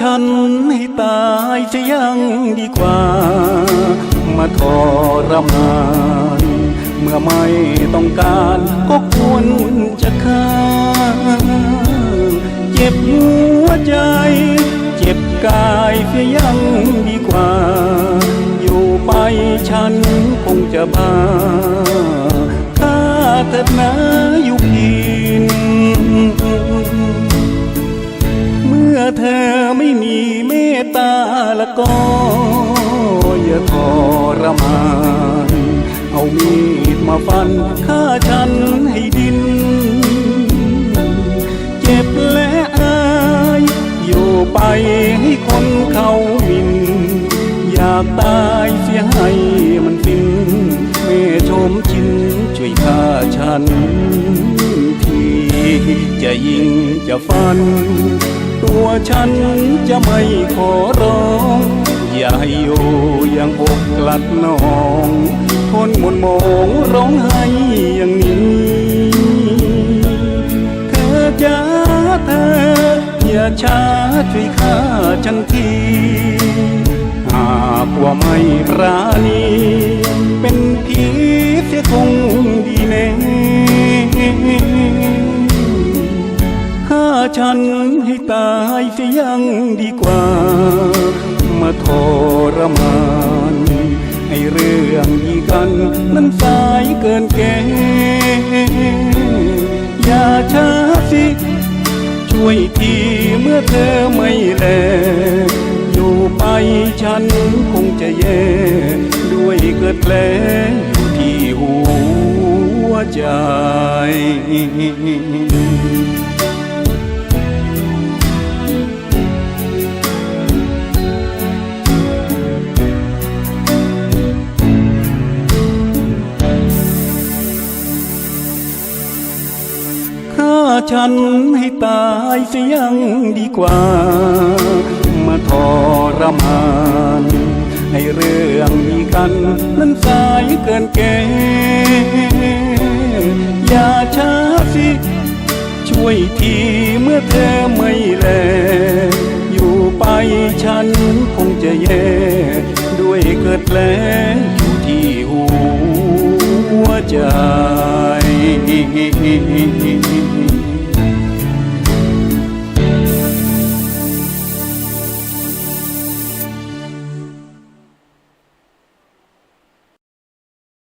ฉันให้ตายจะยังดีกว่า มาทรมาน เมื่อไม่ต้องการก็ควรจะฆ่า เจ็บหัวใจ เจ็บกายเสียยังดีกว่า อยู่ไปฉันคงจะบ้า เธอไม่มีเมตตาละก็อย่าทรมาน เอามีดมาฟันฆ่าฉันให้ดิน เจ็บและอายอยู่ไปให้คนเขาหมิน อยากตายเสียให้มันสิ้นเมชมชินช่วยฆ่าฉัน ทีจะยิงจะฟัน ตัวฉันจะไม่ขอร้อง อย่าให้อยู่อย่างอกกลัดนอง ทนหมนมองร้องไห้อย่างนี้เธอจ้าเธอ อย่าช้าช่วยฆ่าฉันทีหากว่าไม่ปราณีเป็นผี ให้ตายเสียยังดีกว่า มาทรมานให้เรื่องดีกันนั้นสายเกินแก่อย่าช้าสิ ช่วยทีเมื่อเธอไม่แล อยู่ไปฉันคงจะแย่ ด้วยเกิดแผลอยู่ที่หัวใจ ฉันให้ตายเสียยังดีกว่า มาทรมานให้เรื่องมีกัน นั้นสายเกินแก่อย่าช้าสิ ช่วยทีเมื่อเธอไม่แล อยู่ไปฉันคงจะแย่ ด้วยเกิดแผลอยู่ที่หัวใจ